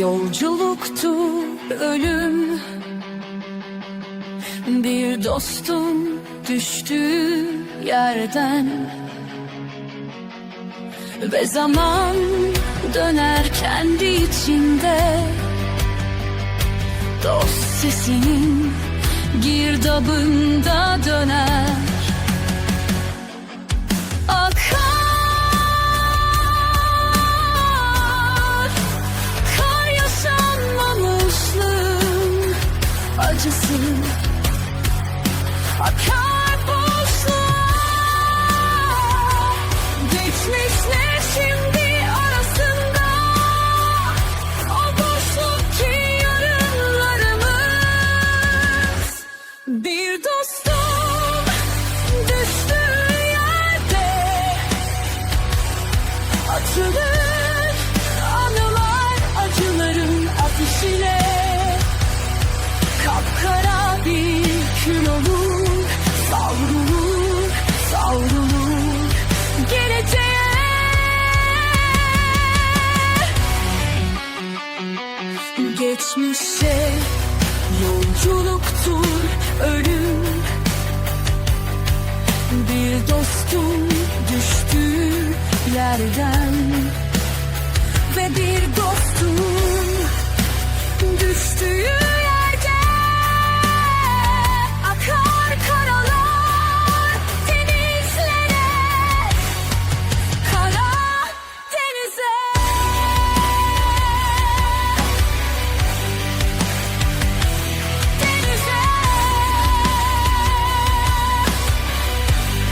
Yolculuktu ölüm. Bir dostum düştüğü yerden. Ve zaman döner kendi içinde. Dost sesinin girdabında acısı Akar boşluğa Geçmişle şimdi arasında. O boşluk ki yarınlarımız. Bir dostum düştüğü yerde. Açılır Geçmişe yolculuktur ölüm. Bir dostum düştüğü yerden Ve bir dostum